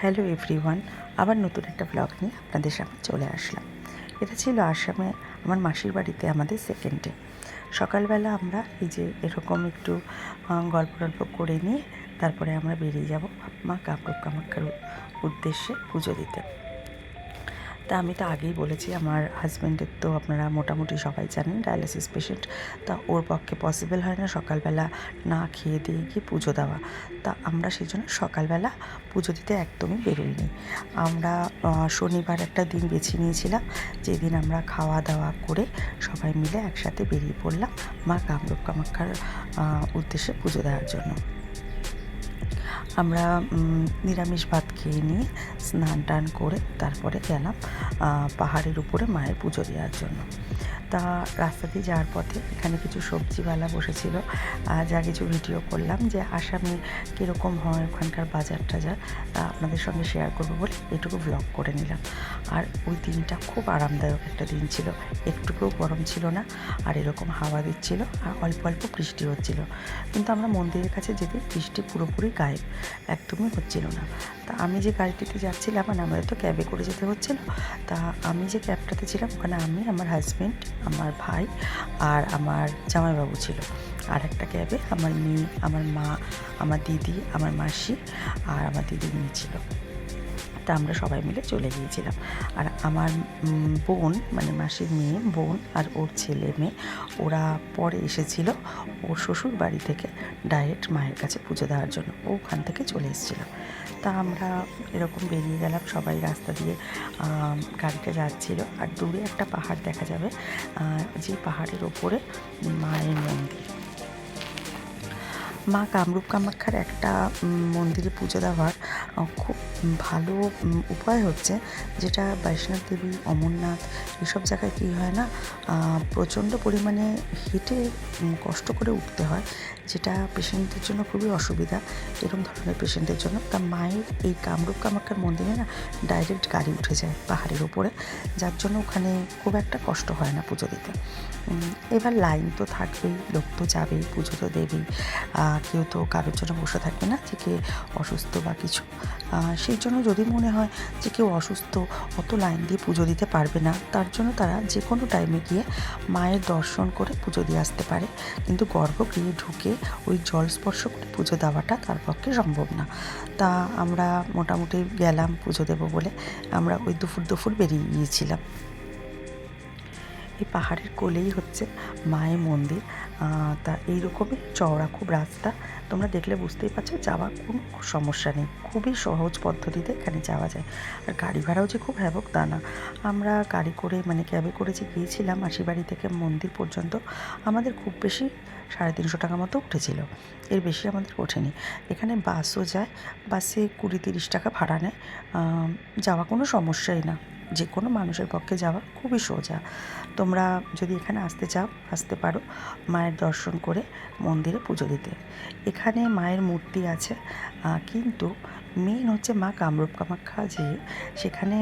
Hello everyone, আবার নতুন একটা ব্লগ নিয়ে আপনাদের সামনে চলে আসলাম। এটা ছিল আসামে আমার মাসির বাড়িতে আমাদের সেকেন্ড ডে সকালবেলা আমরা এই যে এরকম একটু গল্প টল্প করে নিয়ে তারপরে আমরা বেরিয়ে যাব মা কামরূপ কামাক্ষার উদ্দেশ্যে পুজো দিতে। তা আমি তো আগেই বলেছি, আমার হাজব্যান্ডের তো আপনারা মোটামুটি সবাই জানেন ডায়ালিসিস পেশেন্ট তা ওর পক্ষে পসিবল হয় না সকালবেলা না খেয়ে দিয়ে গিয়ে পুজো দেওয়া। তা আমরা সেই জন্য সকালবেলা পুজো দিতে একদমই বেরোইনি। আমরা শনিবার একটা দিন বেছে নিয়েছিলাম, যেদিন আমরা খাওয়া দাওয়া করে সবাই মিলে একসাথে বেরিয়ে পড়লাম মা কামরূপ কামাক্ষার উদ্দেশ্যে পুজো দেওয়ার জন্য। আমরা নিরামিষ ভাত খেয়ে নিয়ে স্নান টান করে তারপরে গেলাম পাহাড়ের উপরে মায়ের পুজো দেওয়ার জন্য। তা রাস্তা দিয়ে যাওয়ার পথে এখানে কিছু সবজিওয়ালা বসেছিল। যা কিছু ভিডিও করলাম যে আসামি কীরকম হয় ওখানকার বাজার টাজার, তা আপনাদের সঙ্গে শেয়ার করব বলে এটুকু ব্লগ করে নিলাম। আর ওই দিনটা খুব আরামদায়ক একটা দিন ছিল। একটুকুও গরম ছিল না, আর এরকম হাওয়া দিচ্ছিল, আর অল্প অল্প বৃষ্টি হচ্ছিল। কিন্তু আমরা মন্দিরের কাছে যেতে বৃষ্টি পুরোপুরি গায়েব, একদমই হচ্ছিল না। তা আমি যে গাড়িটিতে যাচ্ছিলাম মানে আমাদের তো ক্যাবে করে যেতে হচ্ছিল, তা আমি যে ক্যাবটাতে ছিলাম, ওখানে আমি, আমার হাজব্যান্ড আমার ভাই আর আমার জামাইবাবু ছিল। আর একটা ক্যাবে আমার মেয়ে, আমার মা, আমার দিদি, আমার মাসি আর আমার দিদির মেয়ে ছিল। তা আমরা সবাই মিলে চলে গিয়েছিলাম। আর আমার বোন মানে মাসির মেয়ে, বোন আর ওর ছেলে মেয়ে, ওরা পরে এসেছিল ওর শ্বশুর বাড়ি থেকে ডাইরেক্ট মায়ের কাছে পুজো দেওয়ার জন্য। ওখান থেকে চলে এসেছিল। তা আমরা এরকম বেরিয়ে গেলাম, সবাই রাস্তা দিয়ে গাড়িটা যাচ্ছিল। আর দূরে একটা পাহাড় দেখা যাবে যে পাহাড়ের ওপরে মায়ের মন্দির। মা কামরূপ কামাক্ষার একটা মন্দিরে পুজো দেওয়ার খুব ভালো উপায় হচ্ছে যেটা বৈষ্ণব দেবী অমরনাথ এসব জায়গায় কী হয় না প্রচণ্ড পরিমাণে হেঁটে কষ্ট করে উঠতে হয় যেটা পেশেন্টদের জন্য খুবই অসুবিধা এরকম ধরনের পেশেন্টের জন্য। তা মায়ের এই কামরূপ কামাক্ষার মন্দিরে না ডাইরেক্ট গাড়ি উঠে যায় পাহাড়ের উপরে যার জন্য ওখানে খুব একটা কষ্ট হয় না পুজো দিতে। এবার লাইন তো থাকবেই লোক তো যাবেই পুজো তো দেবেই কেউ তো কারোর জন্য বসে থাকবে না থেকে অসুস্থ বা কিছু আহ, সেই জন্য যদি মনে হয় যে কেউ অসুস্থ, অত লাইন দিয়ে পুজো দিতে পারবে না, তার জন্য তারা যে কোনো টাইমে গিয়ে মায়ের দর্শন করে পুজো দিয়ে আসতে পারে। কিন্তু গর্ভগৃহে ঢুকে ওই জল স্পর্শ করে পুজো দেওয়াটা তার পক্ষে সম্ভব না। তা আমরা মোটামুটি গেলাম পুজো দেবো বলে আমরা ওই দুপুর দুপুর বেরিয়ে গিয়েছিলাম। এই পাহাড়ের কোলেই হচ্ছে মায়ের মন্দির। তা এইরকমই চওড়া, খুব রাস্তা। তোমরা দেখলে বুঝতেই পারছ যাওয়া কোনো সমস্যা নেই। খুবই সহজ পদ্ধতিতে এখানে যাওয়া যায়। আর গাড়ি ভাড়াও যে খুব হ্যাবক তা না। আমরা গাড়ি করে মানে ক্যাবে করে যে গিয়েছিলাম মাসিবাড়ি থেকে মন্দির পর্যন্ত, আমাদের খুব বেশি সাড়ে তিনশো টাকা মতো উঠেছিল। এর বেশি আমাদের ওঠেনি। এখানে বাসও যায়, বাসে কুড়ি তিরিশ টাকা ভাড়া নেয়। যাওয়া কোনো সমস্যাই না। যে কোনো মানুষের পক্ষে যাওয়া খুবই সোজা। তোমরা যদি এখানে আসতে চাও, আসতে পারো মায়ের দর্শন করে মন্দিরে পুজো দিতে। এখানে মায়ের মূর্তি আছে কিন্তু মেন হচ্ছে মা কামরূপ কামাখ্যা যে, সেখানে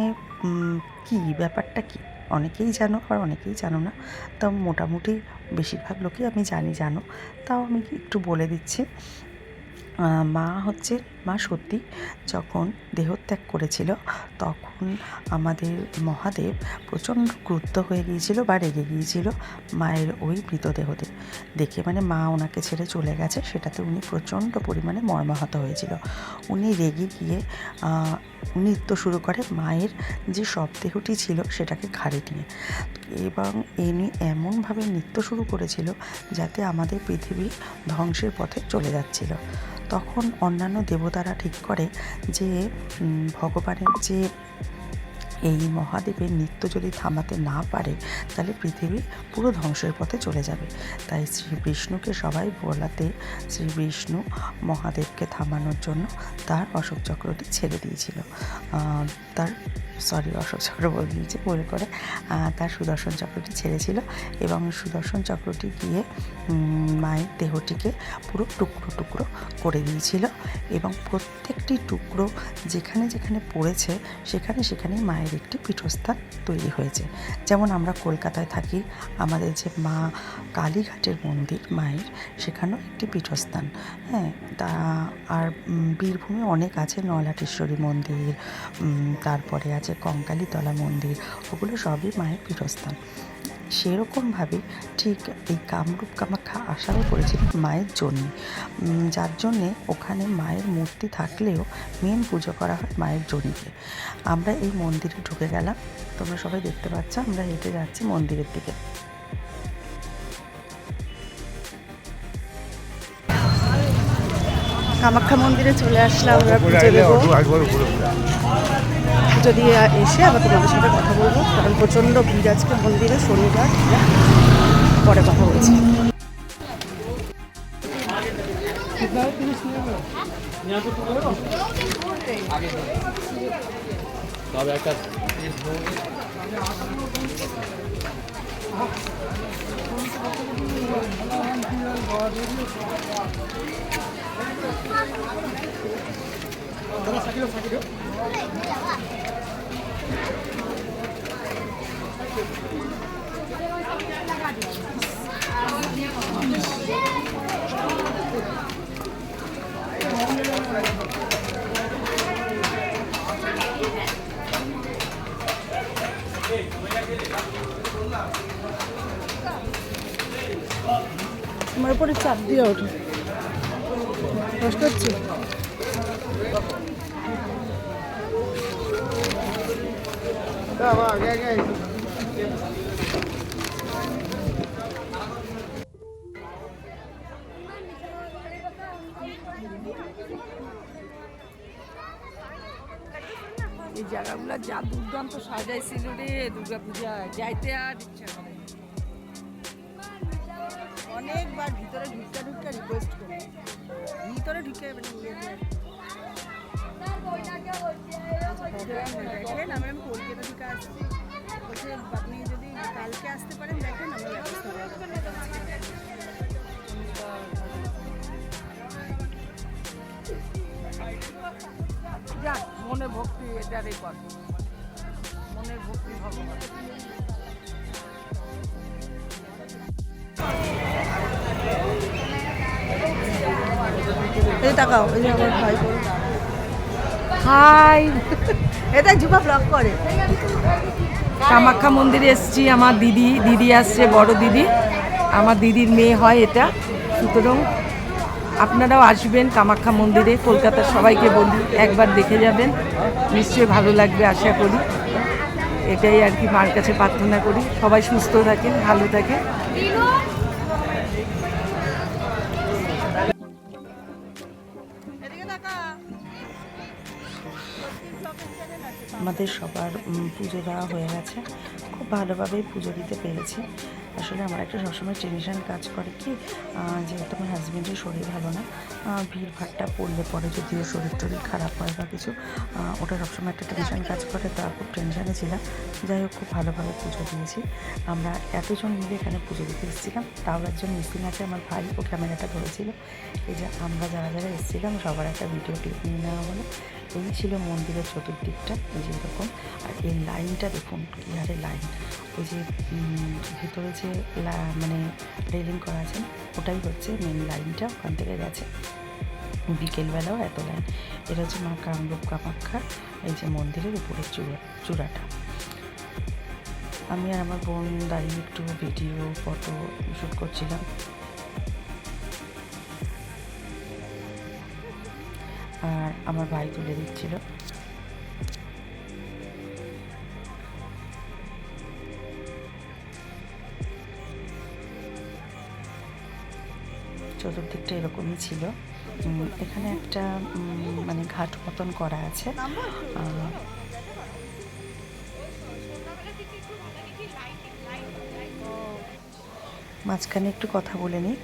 কি? ব্যাপারটা কি? অনেকেই জানো আর অনেকেই জানো না। তো মোটামুটি বেশিরভাগ লোকই আমি জানি জানো। তাও আমি একটু বলে দিচ্ছি। মা হচ্ছে মা সত্যি যখন দেহত্যাগ করেছিল, তখন আমাদের মহাদেব প্রচণ্ড ক্রুদ্ধ হয়ে গিয়েছিল বা রেগে গিয়েছিল মায়ের ওই মৃতদেহতে। দেখে মানে মা ওনাকে ছেড়ে চলে গেছে, সেটাতে উনি প্রচণ্ড পরিমাণে মর্মাহত হয়েছিল। উনি রেগে গিয়ে নৃত্য শুরু করে মায়ের যে শবদেহটি ছিল সেটাকে ঘাড়ে নিয়ে। এবং ইনি এমনভাবে নৃত্য শুরু করেছিল যাতে আমাদের পৃথিবী ধ্বংসের পথে চলে যাচ্ছিল। তখন অন্যান্য দেবতারা ঠিক করে যে ভগবানের যে এই মহাদেবের নৃত্য যদি থামাতে না পারে, তাহলে পৃথিবী পুরো ধ্বংসের পথে চলে যাবে। তাই শ্রী বিষ্ণুকে সবাই বলাতে শ্রী বিষ্ণু মহাদেবকে থামানোর জন্য তার অশোক চক্রটি ছেড়ে দিয়েছিল। তার সরি অশোক চক্র বলে দিয়েছে, ভুল করে তার সুদর্শন চক্রটি ছেড়েছিল এবং সুদর্শন চক্রটি গিয়ে মায়ের দেহটিকে পুরো টুকরো টুকরো করে দিয়েছিল এবং প্রত্যেকটি টুকরো যেখানে যেখানে পড়েছে, সেখানে সেখানেই মায়ের একটি পীঠস্থান তৈরি হয়েছে। যেমন আমরা কলকাতায় থাকি, আমাদের যে মা কালীঘাটের মন্দির, মায়ের, সেখানেও একটি পীঠস্থান। হ্যাঁ তা আর বীরভূমে অনেক আছে, নলাটেশ্বরী মন্দির তারপরে আছে কঙ্কালীতলা মন্দির, ওগুলো সবই মায়ের পীঠস্থান। সেরকমভাবে ঠিক এই কামরূপ কামাখ্যা আসারও করেছে মায়ের জন্য। যার জন্যে ওখানে মায়ের মূর্তি থাকলেও মেন পুজো করা হয় মায়ের জনিকে আমরা এই মন্দিরে ঢুকে গেলাম। তোমরা সবাই দেখতে পাচ্ছ, আমরা হেঁটে যাচ্ছি মন্দিরের দিকে। কামাখ্যা মন্দিরে চলে আসলাম আমরা পুজো দেবো। পুজো দিয়ে এসে আবার তোমাদের সাথে কথা বলব কারণ প্রচণ্ড ভিড় আজকে মন্দিরে শনিবার। পরে কথা বলছি। আমার উপরে চাপ দিয়ে ওঠে। কষ্ট হচ্ছে? এই জায়গাগুলো যা দুর্দান্ত সাজাইছিল রে দুর্গা পূজা যাইতে আর ইচ্ছা করে ভিতরে ঢুকতে ঢুকতে রিকোয়েস্ট ভিতরে ঢুকে মানে ইয়ে দিয়ে- দেখেন আমরা আমি কলকাতা থেকে আসছি। বলছে, আপনি যদি কালকে আসতে পারেন, দেখেন আমরা। যাক, মনে ভক্তি এটারই কর মনের ভক্তি ভগবান এই তাকাও এই যে আমার ভাই হাই। এটা যুবা ব্লগ করে। কামাখ্যা মন্দিরে এসেছি আমার দিদি দিদি আসছে বড় দিদি। আমার দিদির মেয়ে হয় এটা। সুতরাং আপনারাও আসবেন কামাখ্যা মন্দিরে কলকাতার সবাইকে বলি একবার দেখে যাবেন। নিশ্চয়ই ভালো লাগবে আশা করি। এটাই আর কি মার কাছে প্রার্থনা করি। সবাই সুস্থ থাকেন ভালো থাকেন। আমাদের সবার পুজো দেওয়া হয়ে গেছে। খুব ভালোভাবেই পুজো দিতে পেরেছি। আসলে আমার একটা সবসময় টেনশন কাজ করে কি যেহেতু আমার হাজব্যান্ডের শরীর ভালো না ভিড় ভাট্টা পড়লে পরে যদিও শরীর টরীর খারাপ হয় বা কিছু ওটা সবসময় একটা টেনশন কাজ করে, তা খুব টেনশানে ছিলাম। যাই হোক, খুব ভালোভাবে পুজো দিয়েছি। আমরা এতজন মিলে এখানে পুজো দিতে এসেছিলাম। তাও একজন মিসিং আছে, আমার ভাই, ও ক্যামেরাটা ধরেছিল। এই যে আমরা যারা যারা এসেছিলাম, সবার একটা ভিডিও ক্লিপ নিয়ে নেওয়া হলো। এই ছিল মন্দিরের চতুর্দিকটা, এই যে এরকম। আর এই লাইনটা দেখুন, কি লাইন। ওই যে ভিতরে যে মানে রেলিং করা আছে, ওটাই হচ্ছে মেন লাইনটা, ওখান থেকে গেছে। বিকেলবেলাও এত লাইন। এটা হচ্ছে মা কামরূপ কামাখ্যা এই যে মন্দিরের উপরের চূড়া, চূড়াটা। আমি আর আমার বোন দাঁড়িয়ে একটু ভিডিও, ফটো শ্যুট করছিলাম। আর আমার ভাই তুলে দিচ্ছিল। চতুর্দিকটা এরকমই ছিল। এখানে একটা মানে ঘাট মতন করা আছে। মাঝখানে একটু কথা বলে নিই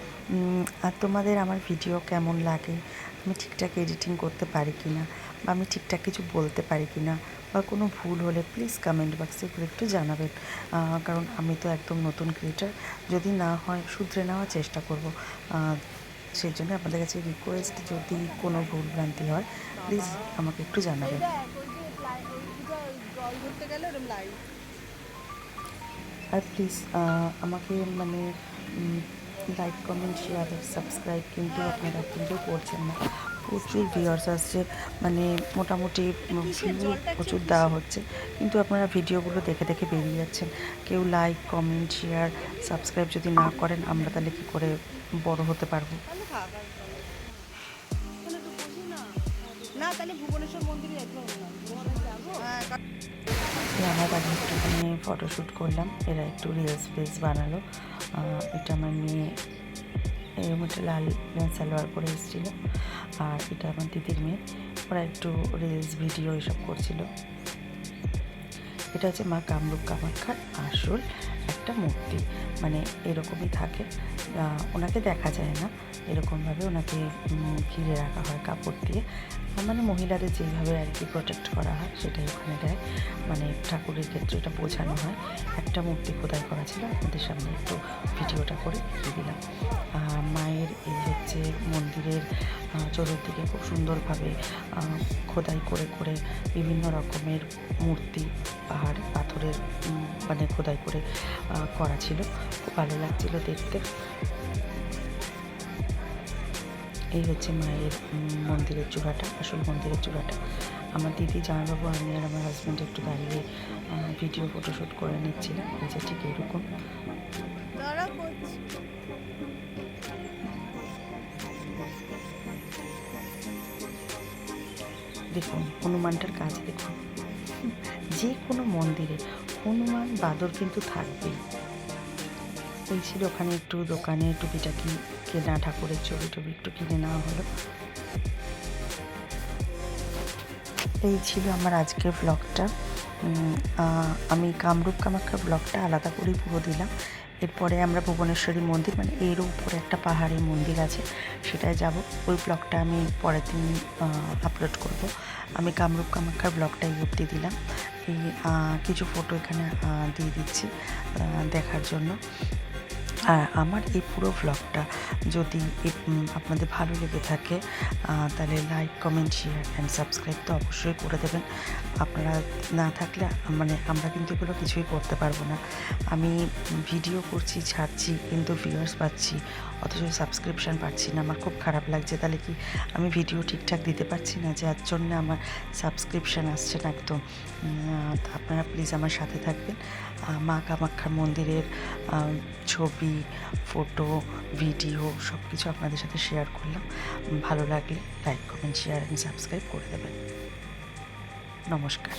আর তোমাদের আমার ভিডিও কেমন লাগে আমি ঠিকঠাক এডিটিং করতে পারি কি না বা আমি ঠিকঠাক কিছু বলতে পারি কি না বা কোনো ভুল হলে প্লিজ কমেন্ট বক্সে করে একটু জানাবেন কারণ আমি তো একদম নতুন ক্রিয়েটার যদি না হয় শুধরে নেওয়ার চেষ্টা করব সেই জন্য আপনাদের কাছে রিকোয়েস্ট যদি কোনো ভুল ভ্রান্তি হয় প্লিজ আমাকে একটু জানাবেন আর প্লিজ আমাকে মানে লাইক কমেন্ট শেয়ার সাবস্ক্রাইব কিন্তু আপনারা কিন্তু করছেন না। প্রচুর ভিউয়ার্স আসছে মানে মোটামুটি প্রচুর দেওয়া হচ্ছে, কিন্তু আপনারা ভিডিওগুলো দেখে দেখে বেরিয়ে যাচ্ছেন। কেউ লাইক কমেন্ট শেয়ার সাবস্ক্রাইব যদি না করেন, আমরা তাহলে কী করে বড় হতে পারব? না তাহলে ভুবনেশ্বর মন্দিরে যাব। হ্যাঁ আমার একটুখানি ফটোশ্যুট করলাম। এরা একটু রিলস ফিলস বানালো। এটা আমার মেয়ে এরকম একটা লাল সালোয়ার পরে এসেছিল। আর এটা আমার দিদির মেয়ে। ওরা একটু রিলস ভিডিও এসব করছিল। এটা হচ্ছে মা কামরূপ কামাখ্যার আসল একটা মূর্তি। মানে এরকমই থাকে। ওনাকে দেখা যায় না। এরকমভাবে ওনাকে ঘিরে রাখা হয় কাপড় দিয়ে। মানে মহিলাদের যেভাবে আর কি প্রোটেক্ট করা হয়, সেটাই ওখানে দেয়। মানে ঠাকুরের ক্ষেত্রে এটা বোঝানো হয়। একটা মূর্তি খোদাই করা ছিল আপনাদের সামনে একটু ভিডিওটা করে দেখিয়ে দিলাম। মায়ের এই হচ্ছে মন্দিরের চতুর্দিকে খুব সুন্দরভাবে খোদাই করে করে বিভিন্ন রকমের মূর্তি, পাহাড়, পাথরের মানে খোদাই করে করা ছিল। খুব ভালো লাগছিল দেখতে। এই হচ্ছে মায়ের মন্দিরের চূড়াটা আসল মন্দিরের চূড়াটা। আমার দিদি জামাইবাবু আমি আর আমার হাজব্যান্ড একটু দাঁড়িয়ে ভিডিও ফটোশ্যুট করে নিচ্ছিলাম। এই যে ঠিক এরকম। দেখুন হনুমানটার কাজ দেখুন। যে কোনো মন্দিরে হনুমান বাদর কিন্তু থাকবেই। এই ছিল, ওখানে একটু দোকানে টুকিটাকি কেনা ঠাকুরের ছবি টবি একটু কিনে নেওয়া হলো। এই ছিল আমার আজকের ব্লগটা আমি কামরূপ কামাখ্যা ব্লগটা আলাদা করেই পুরো দিলাম। এরপরে আমরা ভুবনেশ্বরী মন্দির মানে এর উপরে একটা পাহাড়ি মন্দির আছে, সেটায় যাব। ওই ব্লগটা আমি পরের দিন আপলোড করব। আমি কামরূপ কামাখ্যার ব্লগটা এই অবধি দিলাম। এই কিছু ফটো এখানে দিয়ে দিচ্ছি দেখার জন্য। আর আমার এই পুরো ভ্লগটা যদি আপনাদের ভালো লেগে থাকে তাহলে like comment share and subscribe তো অবশ্যই করে দেবেন। আপনারা না থাকলে মানে আমরা কিন্তু এগুলো কিছুই করতে পারব না। আমি ভিডিও করছি, ছাড়ছি, কিন্তু ভিউয়ার্স পাচ্ছি, অথচ সাবস্ক্রিপশান পাচ্ছি না। আমার খুব খারাপ লাগছে। তাহলে কি আমি ভিডিও ঠিকঠাক দিতে পারছি না? যার জন্য আমার সাবস্ক্রিপশান আসছে না একদম। আপনারা প্লিজ আমার সাথে থাকবেন। মা কামাখ্যা মন্দিরের ছবি, ফটো, ভিডিও সব কিছু আপনাদের সাথে শেয়ার করলাম। ভালো লাগলে like comment share and subscribe করে দেবেন। নমস্কার।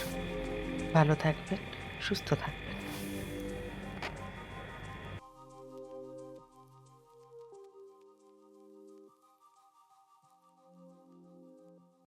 ভালো থাকবেন, সুস্থ থাকবেন।